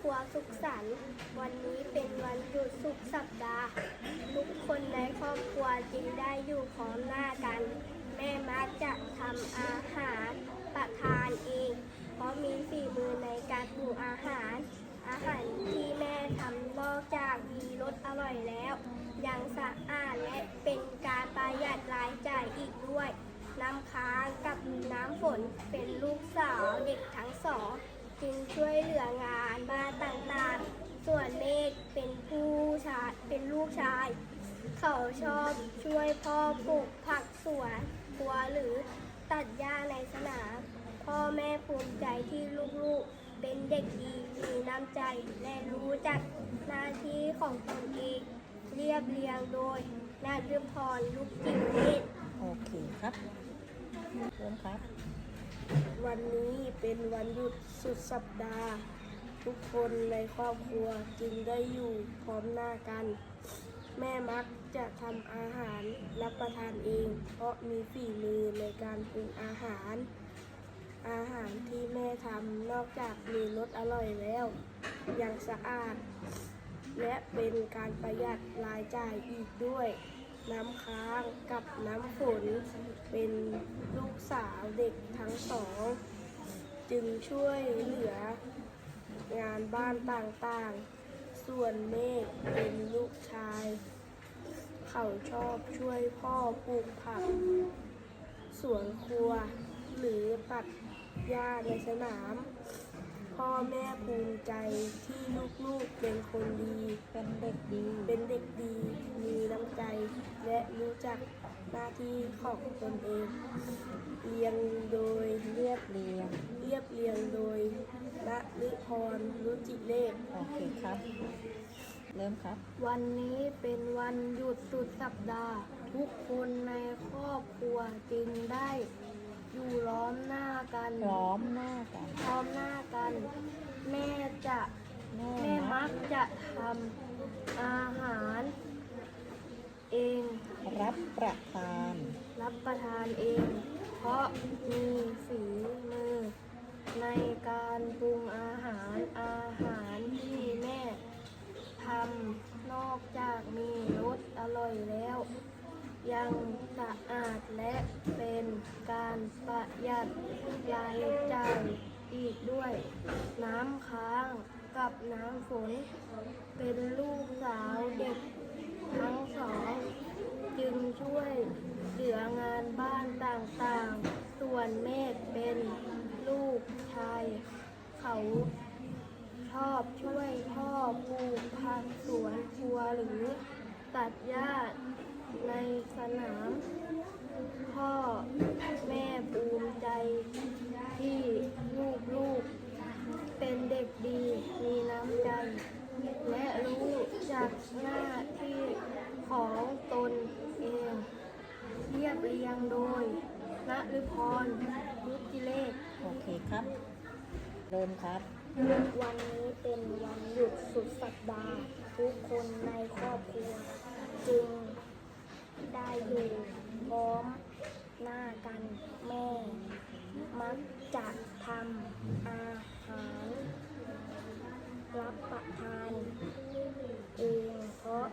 ครัวสุขสันต์วันนี้เป็นวันหยุดสุขสัปดาห์ ทุกคนในครอบครัวจึงได้อยู่พร้อมหน้ากัน แม่มักจะทำอาหารประทานเอง เพราะมีฝีมือในการปรุงอาหาร อาหารที่แม่ทำนอกจากมีรสอร่อยแล้ว ยังสะอาดและเป็นการประหยัดรายจ่ายอีกด้วย น้ำค้างกับน้ำฝนเป็นลูกสาวเด็กทั้งสอง จึงช่วยเหลืองานบ้านต่างๆ ส่วนเมฆเป็นผู้ชายเป็นลูกชาย เขาชอบช่วยพ่อปลูกผักสวนครัวหรือตัดหญ้าในสนาม พ่อแม่ภูมิใจที่ลูกๆ เป็นเด็กดีมีน้ำใจและรู้จักหน้าที่ของตนเอง เรียบเรียงโดยนาฤพรลูกจิ๋วเนตรโอเคครับเริ่มครับ วันนี้เป็นวันหยุดสุดสัปดาห์ ทุกคนในครอบครัวจึงได้อยู่พร้อมหน้ากัน แม่มักจะทำอาหารรับประทานเอง เพราะมีฝีมือในการปรุงอาหาร อาหารที่แม่ทำนอกจากมีรสอร่อยแล้ว ยังสะอาด และเป็นการประหยัดรายจ่ายอีกด้วย น้ำค้างกับน้ำฝน เป็นลูกสาวเด็กทั้งสอง จึงช่วยเหลืองานบ้านต่างๆ ส่วนเมฆเป็นลูกชาย เขาชอบช่วยพ่อปลูกผัก สวนครัว หรือตัดหญ้าในสนาม พ่อแม่ภูมิใจที่ลูกๆเป็นคนดี เป็นเด็กดี เป็นเด็กดี มีน้ำใจ และรู้จักหน้าที่ของตนเอง เรียงโดยเรียบเรียง เรียบเรียงโดยละลิพรรุจิเลข โอเคครับ เริ่มครับ วันนี้เป็นวันหยุดสุดสัปดาห์ ทุกคนในครอบครัวจึงได้ อยู่ล้อมหน้ากันพร้อมหน้ากันพร้อมหน้ากัน แม่จะแม่แม่มัมักกจะทำอาหาร เอง รับประทาน รับประทานเอง เพราะมีฝีมือ ในการปรุงอาหารอาหารที่แม่ทำนอกจากมีรสอร่อยแล้ว ยังสะอาดและเป็นการประหยัดรายจ่ายอีกด้วย น้ำค้างกับน้ำฝน เป็นลูกสาวเด็กทั้งสอง จึงช่วยเหลืองานบ้านต่างๆ ส่วนเมฆเป็นลูกชาย เขาชอบช่วยพ่อปลูกผักสวนครัวหรือตัดหญ้า ในสนาม พ่อแม่ภูมิใจที่ลูกๆเป็นเด็กดีมีน้ำใจ และรู้จักหน้าที่ของตนเอง เรียบเรียงโดยณฤพรยุติเลขโอเคครับ เริ่มครับ วันนี้เป็นวันหยุดสุดสัปดาห์ ทุกคนในครอบครัว จึง ได้อยู่พร้อมหน้ากันแม่ มักจะทำอาหาร รับประทานเองเพราะ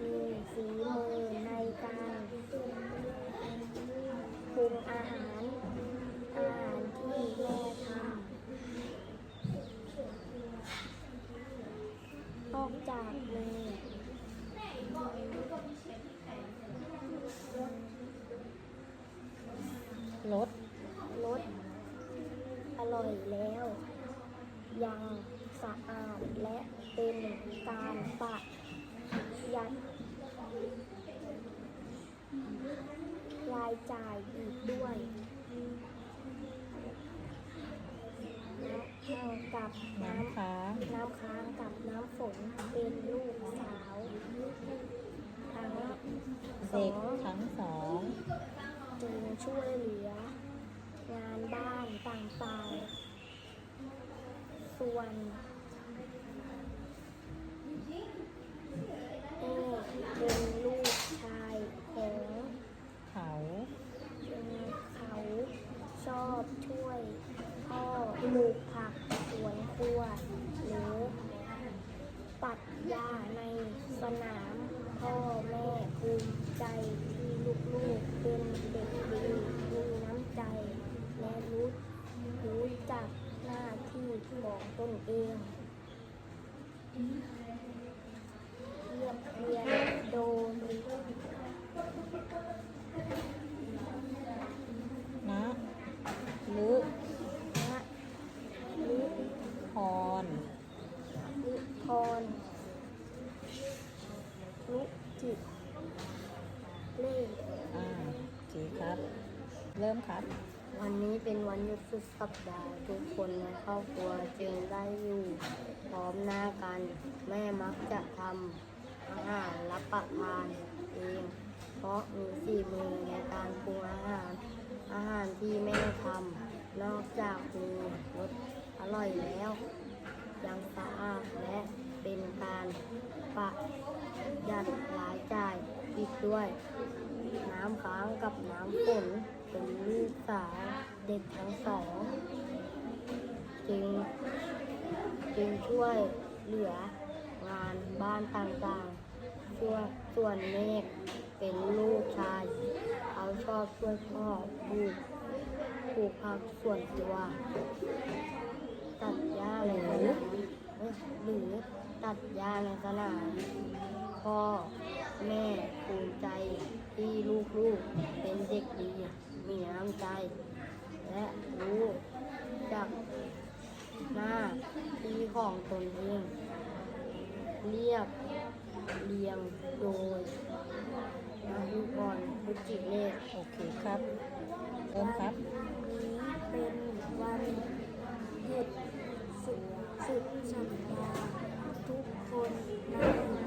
มีฝีมือในการปรุงอาหาร อาหารที่แม่ทำนอกจากมี รสรสอร่อยแล้ว ยังสะอาดและเป็นการประหยัดรายจ่ายอีกด้วยและเท่ากับน้น้ำค้างำน้ำค้างกับน้ำฝนเป็นลูกสาวทั้งสเด็อกงทั้งสองจึง ช่วยเหลือ งานบ้านต่างๆ ส่วนเอเป็นลูกชายของ เขา เป็นเขาชอบช่วยพ่อปลูกผัก สวนครัว หรือปัดหญ้าในสนาม พ่อแม่ภูมิใจที่ลูกๆเป็นเด็กดีมีน้ำใจ และรู้รู้จักหน้าที่ของตนเอง เรียบเรียงโดย นะลึ นะลิ พร ลิพรลุจิตเล่ อ่าโอเคครับ เริ่มครับ วันนี้เป็นวันหยุดสุดสัปดาห์ทุกคนในครอบครัวจึงได้อยู่พร้อมหน้ากัน แม่มักจะทำอาหารรับประทานเอง เพราะมีสี่มือในการปรุงอาหาร อาหารที่แม่ทำนอกจากมีรสอร่อยแล้ว ยังสะอาดและเป็นการประหยัดรายจ่ายอีกด้วย น้ำค้างกับน้ำฝน เป็นลูกสาวเด็กทั้งสอง จึงจึงช่วยเหลืองานบ้านต่างๆช่วยส่วนเมฆเป็นลูกชาย เขาชอบช่วยพ่อปลูกปลูกผักส่วนตัว ตัดหญ้าในสนามเอ้ยหรือตัดหญ้าในสนามพ่อแม่ภูมิใจที่ลูกๆเป็นเด็กดี มีน้ำใจ และรู้จักหน้าที่ของตนเอง เรียบเรียงโดยนายุกรพุจิเลศโอเคครับเริ่มครับนี้เป็นวันหยุดสุดสุดสัปดาห์ทุกคนใน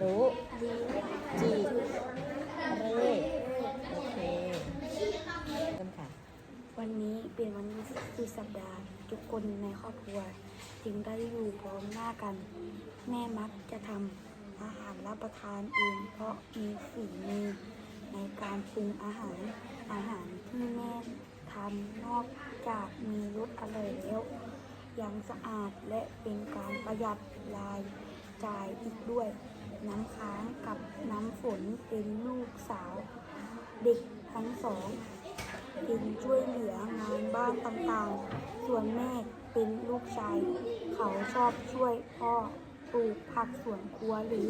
รู้จีเรโอเคกันค่ะ วันนี้เป็นวันสุดสัปดาห์ ทุกคนในครอบครัว จึงได้อยู่พร้อมหน้ากัน แม่มักจะทำอาหารรับประทานเองเพราะมีฝีมือในการปรุงอาหาร อาหารที่แม่ทำนอกจากมีรสอร่อยแล้วยังสะอาดและเป็นการประหยัดลาย จายอีกด้วย น้ำค้างกับน้ำฝนเป็นลูกสาว เด็กทั้งสองเป็นช่วยเหลืองานบ้านต่างๆ ส่วนแม่เป็นลูกชาย เขาชอบช่วยพ่อปลูกผักสวนครัวหรือ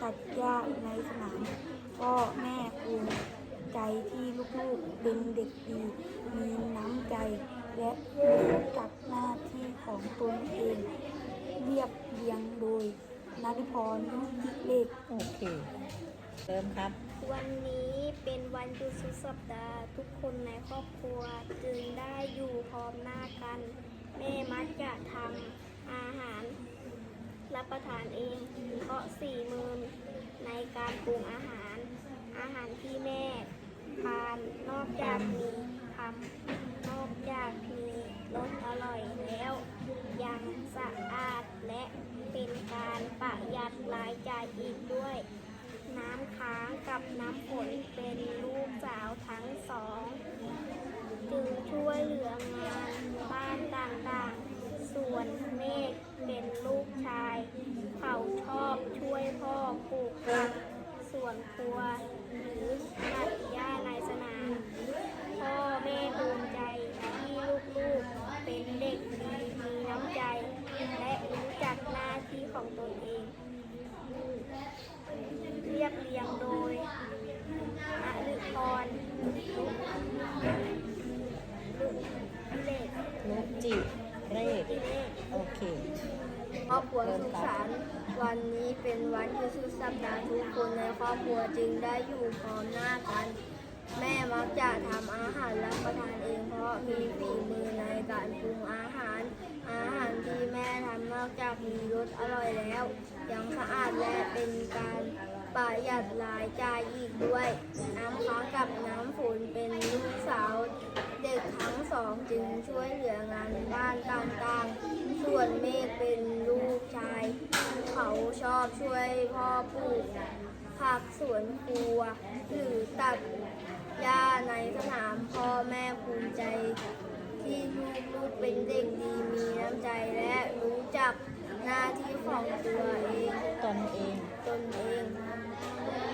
ตัดหญ้าในสนามพ่อแม่ภูมิใจที่ลูกๆเป็นเด็กดี มีน้ำใจ และรู้จักหน้าที่ของตนเอง เรียบเรียงโดย นาริพรนุติเลขโอเคเริ่มครับ วันนี้เป็นวันหยุดสุดสัปดาห์ทุกคนในครอบครัวจึงได้อยู่พร้อมหน้ากัน แม่มักจะทำอาหารรับประทานเองเพราะสี่มือในการปรุงอาหาร อาหารที่แม่ทานนอกจากมีทำนอกจากมีรสอร่อยแล้ว อยังสะอาดและเป็นการประหยัดรายจ่ายอีกด้วย น้ำค้างกับน้ำฝนเป็นลูกสาวทั้งสอง จึงช่วยเหลืองานบ้านต่างๆ ส่วนเมฆเป็นลูกชาย เขาชอบช่วยพ่อปลูกผักส่วนครัวหรือตัดหญ้าในสนาม พ่อแม่ภูมิใจที่ลูกๆเป็นเด็กดีมีน้ำใจ และรู้จักหน้าที่ของตนเอง เรียบเรียงโดยอฤพรลุลุเลข ลุกจิเลข เลข โอเค ครอบครัวสุขสันต์วันนี้เป็นวันที่สุดสัปดาห์ทุกคนในครอบครัวจึงได้อยู่พร้อมหน้ากัน แม่มักจะทำอาหารรับประทานเองเพราะมีฝีมือในการปรุงอาหาร อาหารที่แม่ทำนอกจากมีรสอร่อยแล้ว ยังสะอาดและเป็นการประหยัดรายจ่ายอีกด้วย น้ำค้างกับน้ำฝนเป็นลูกสาว เด็กทั้งสองจึงช่วยเหลืองานบ้านต่างๆ ส่วนเมฆเป็นลูกชาย เขาชอบช่วยพ่อปลูกผักสวนครัว หรือตัดหญ้าในสนามพ่อแม่ภูมิใจ ที่ลูกๆเป็นเด็กดีมีน้ำใจและรู้จักหน้าที่ของตัวเองตนเองตนเอง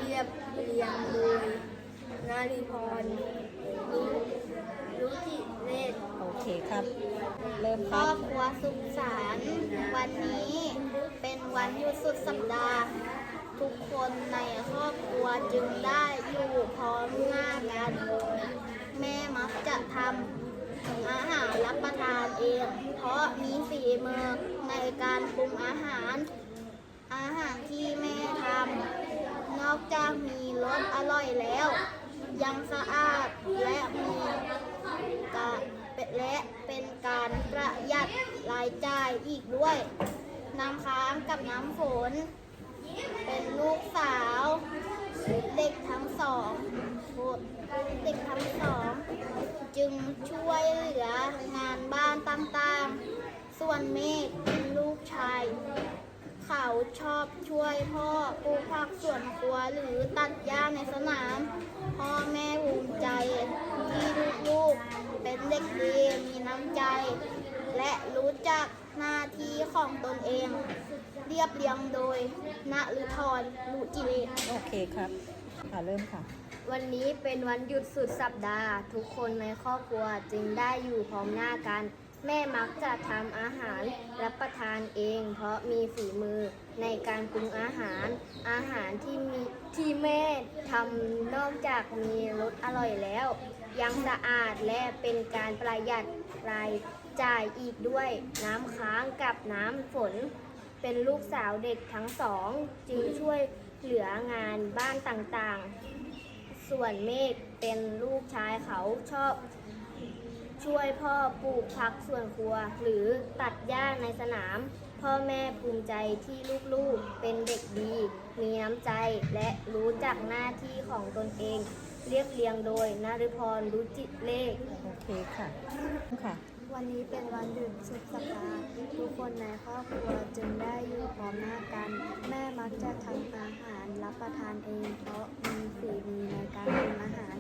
เรียบเรียงโดยนาริพรรู้รู้ทิเลศ โอเครับ เริ่มคครรัอบบครัวสุขสันต์วันนี้เป็นวันหยุดสุดสัปดาห์ ทุกคนในครอบครัวจึงได้อยู่พร้อมหน้ากัน แม่มักจะทำอาหารรับประทานเอง เพราะมีฝีมือในการปรุงอาหาร อาหารที่แม่ทำนอกจากมีรสอร่อยแล้ว ยังสะอาดและมีการ และเป็นการประหยัดรายจ่ายอีกด้วย น้ำค้างกับน้ำฝน เป็นลูกสาว เด็กทั้งสองเด็กทั้งสอง จึงช่วยเหลืองานบ้านต่างๆ ส่วนเมฆเป็นลูกชาย เขาชอบช่วยพ่อปลูกผักสวนครัวหรือตัดหญ้าในสนาม พ่อแม่ภูมิใจที่ลูกๆ เป็นเด็กดีมีน้ำใจ และรู้จักหน้าที่ของตนเอง เรียบเรียงโดยณฤพรลุจิเรศโอเคครับค่ะเริ่มค่ะ วันนี้เป็นวันหยุดสุดสัปดาห์ ทุกคนในครอบครัวจึงได้อยู่พร้อมหน้ากัน แม่มักจะทำอาหารรับประทานเอง เพราะมีฝีมือในการปรุงอาหาร อาหารที่มีที่แม่ทำนอกจากมีรสอร่อยแล้ว ยังสะอาดและเป็นการประหยัดรายจ่ายอีกด้วย น้ำค้างกับน้ำฝน เป็นลูกสาวเด็กทั้งสอง จึงช่วยเหลืองานบ้านต่างๆ ส่วนเมฆเป็นลูกชายเขาชอบ ช่วยพ่อปลูกผักสวนครัว หรือตัดหญ้าในสนาม พ่อแม่ภูมิใจที่ลูกๆเป็นเด็กดี มีน้ำใจและรู้จักหน้าที่ของตนเอง เรียบเรียงโดยนาริพรรุจิเลข โอเคค่ะค่ะ วันนี้เป็นวันหยุดสุดสัปดาห์ทุกคนในครอบครัวจึงได้อยู่พร้อมหน้ากัน แม่มักจะทำอาหารรับประทานเอง เพราะมีฝีมือในการทำอาหาร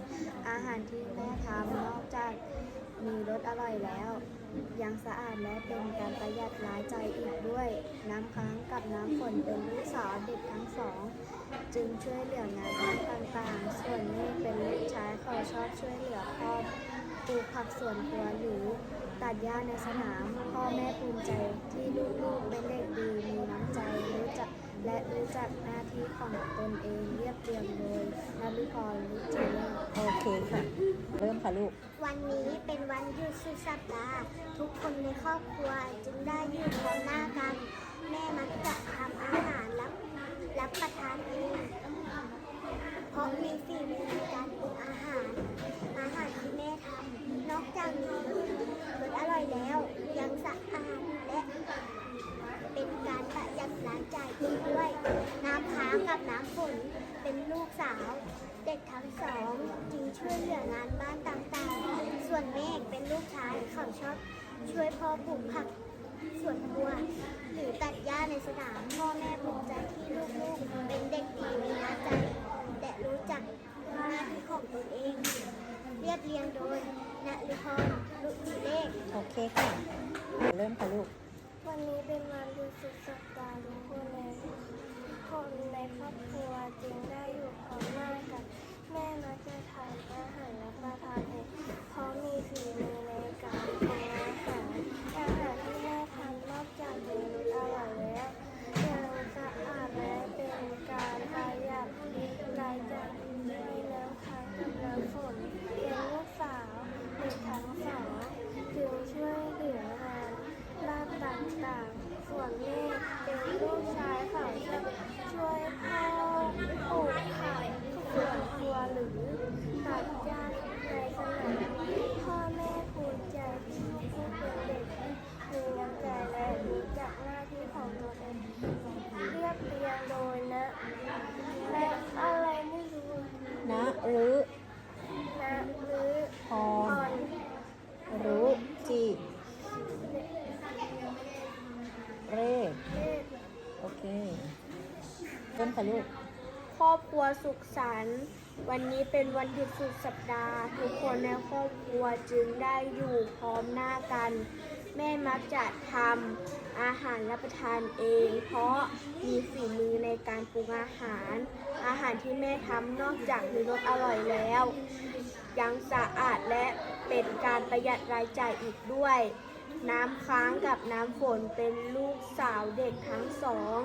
อาหารที่แม่ทำนอกจากมีร สอร่อยแล้ว ยังสะอาดและเป็นการประหยัดรายจ่ายอีกด้วย น้ำค้างกับน้ำฝนเป็นลูกสาวเด็กทั้งสอง จึงช่วยเหลืองานบ้านต่างๆ ส่วนนี้เป็นลูกชายเขาชอบช่วยเหลือพ่อปลูกผักสวนครัวหรือตัดหญ้าในสนาม พ่อแม่ภูมิใจที่ลูกๆเป็นเด็กดีมีน้ำใจรู้จัก และรู้จักหน้าที่ของตนเองเรียบเรียงโดยนฤพรลุจิเลโอเคค่ะ เริ่มค่ะลูก วันนี้เป็นวันหยุดสุดสัปดาห์ทุกคนในครอบครัวจึงได้ยืดพร้อมหน้ากัน แม่มักจะทำอาหารรับรับประทานเองเพราะมีฝีมือในการปรุงอาหาร อาหารที่แม่ทำนอกจากมีรสอร่อยแล้ว ยังสะอาดและเป็นการประหยัดรายจ่ายอีกด้วย น้ำค้างกับน้ำฝนเป็นลูกสาว เด็กทั้งสองจึงช่วยเหลืองานบ้านต่างๆ ส่วนเมฆเป็นลูกชายเขาชอบช่วยพ่อปลูกผักสวนครัวหรือตัดหญ้าในสนามพ่อแม่ภูมิใจที่ลูกๆ เป็นเด็กดีมีน้ำใจและรู้จักหน้าที่ของตนเอง เรียบเรียงโดยณริพรลุจิเลขโอเคค่ะ เริ่มค่ะลูก วันนี้เป็นวันหยุดสุดสัปดาห์ทุกคนในคนในครอบครัวจึงได้อยู่พร้อมหน้ากัน แม่มักจะทำอาหารรับประทานเองเพราะมีฝีมือในการปรุงอาหาร อาหารที่แม่ทำนอกจากมีรสอร่อยแล้วยังสะอาดและเป็นการประหยัดรายจ่ายมีน้ำค้างกับน้ำฝนเป็นลูกสาวเด็กทั้งสองจึงช่วยเหลืองาน บ้านต่างๆ ส่วนแม่เป็นลูกชายเขาจะช่วยพ่อปลูกผักสวนครัวหรือตัดหญ้าในสนามพ่อแม่ภูมิใจที่ลูกเป็นเด็กมีน้ำใจและรู้จักหน้าที่ของตัวเองเรียบเรียงโดยนะและอะไรไม่รู้ นะหรือ นะหรือ พ อ่ ร อน รู้จีเรศ เลข โอเค เริ่ม ค่ะลูก ครอบครัวสุขสันต์วันนี้เป็นวันหยุดสุดสัปดาห์ ทุกคนในครอบครัวจึงได้อยู่พร้อมหน้ากัน แม่มักจะทำอาหารรับประทานเอง เพราะมีฝีมือในการปรุงอาหาร อาหารที่แม่ทำนอกจากมีรสอร่อยแล้ว ยังสะอาดและเป็นการประหยัดรายจ่ายอีกด้วย น้ำค้างกับน้ำฝนเป็นลูกสาวเด็กทั้งสอง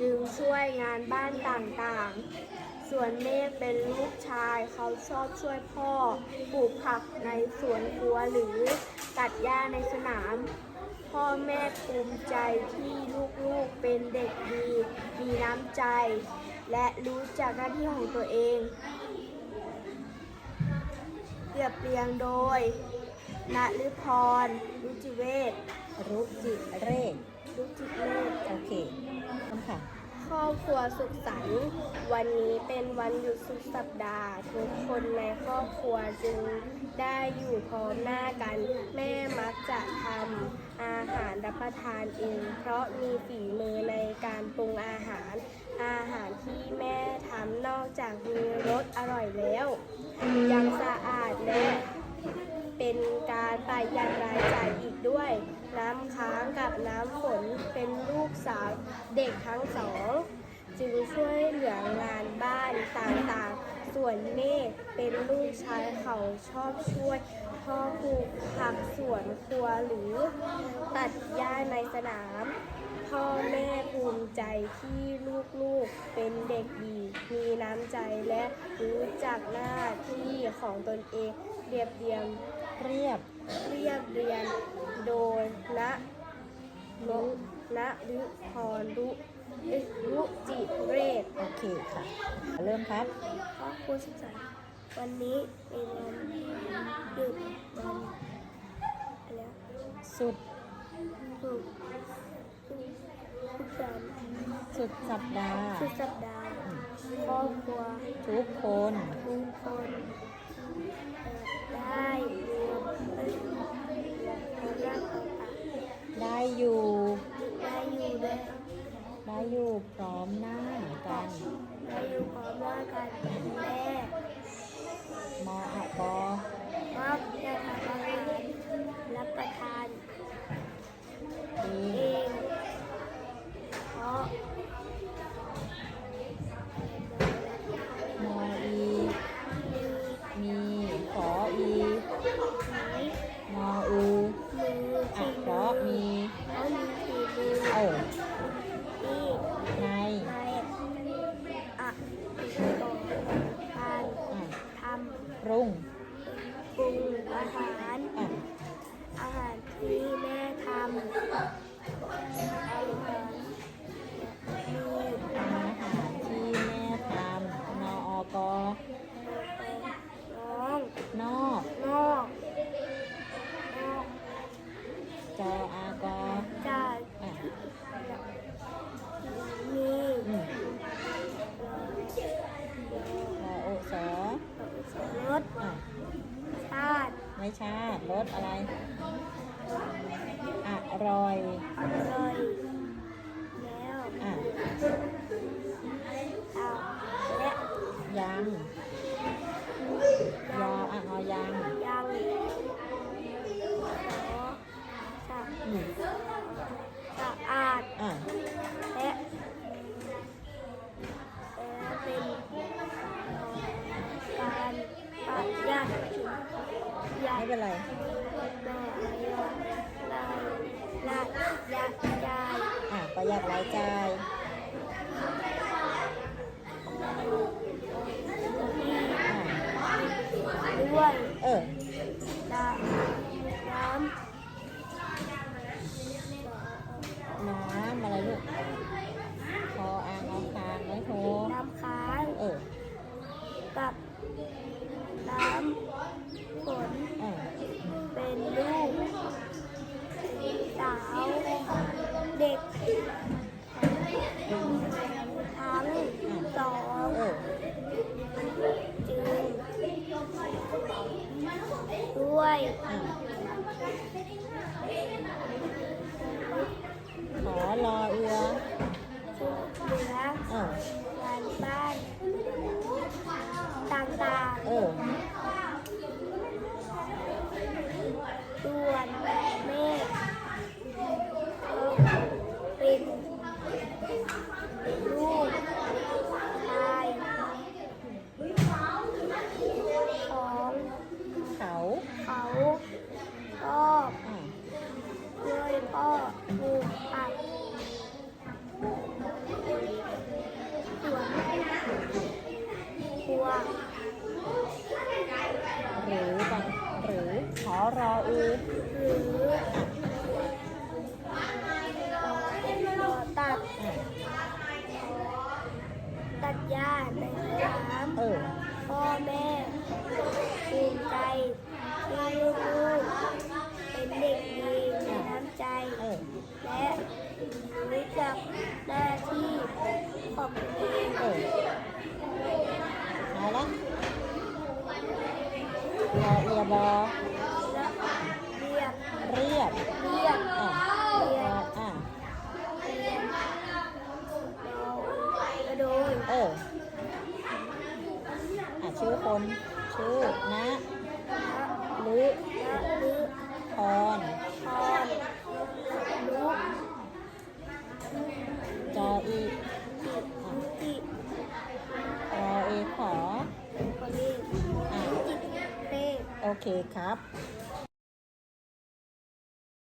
จึงช่วยงานบ้านต่างๆ ส่วนเมฆเป็นลูกชายเขาชอบช่วยพ่อ ปลูกผักในสวนครัวหรือตัดหญ้าในสนาม พ่อแม่ภูมิใจที่ลูกๆเป็นเด็กดี มีน้ำใจ และรู้จักหน้าที่ของตัวเองเรียบเรียงโดยณฤพรรุจิเวศรู้จิเรศรุจิเลศโอเค ค่ะครอบครัวสุขสันต์วันนี้เป็นวันหยุดสุดสัปดาห์ ทุกคนในครอบครัวจึงได้อยู่พร้อมหน้ากัน แม่มักจะทำอาหารรับประทานเอง เพราะมีฝีมือในการปรุงอาหาร อาหารที่แม่ทำนอกจากมีรสอร่อยแล้ว ยังสะอาดและ การปยัดรายจ่ายอีกด้วย น้ำค้างกับน้ำฝนเป็นลูกสาวเด็กทั้งสอง จึงช่วยเหลืองานบ้านต่างๆ ส่วนเมฆเป็นลูกชายเขาชอบช่วยพ่อปลูกผักสวนครัวหรือ ตัดหญ้าในสนาม พ่อแม่ภูมิใจที่ลูกๆเป็นเด็กดี มีน้ำใจและรู้จักหน้าที่ของตนเองเรียบเรียงเรียบ เรียบเรียนโดยณนณฤพรรุเอ้ยรุจิเรศโอเคค่ะ เริ่มครับครอบครัวสุขสันต์วันนี้เป็นวันหยุดวันอะไรนะสุดสุขสุขสุขสันต์สุดสัปดาห์สุดสัปดาห์อืมครอบครัวทุกคนทุกคนเอ่อได้รวมเป็นคนรักของอะ ได้ อยู่ได้อยู่ด้วยได้อยู่พร้อมหน้ากันได้อยู่พร้อมหน้ากันแม่มออะปอมักจะทำอาหารรับประทานเอเองงเพราะ อะไรอร่อยอร่อยแล้วอะเอาและยังยออะงอยังยังขอสะอืมสะอาดอะและและเป็นการประหยัดหยัไม่ดเป็นไร ได้ได้ละยัดใจาย อะประ หยัดรายจ่ายที่อะด้วย เออ Oh, no. และรู้จักหน้าที่ของตัวเองเออเอาละรอเอียบอและเรียบเรียบเรียบอะเรีรยอบอะเรียบเรากระโดยเอออะชื่อคนชื่อนะหรือและลึกพรพร เคนนี้อะจิตเป้โอเคครับ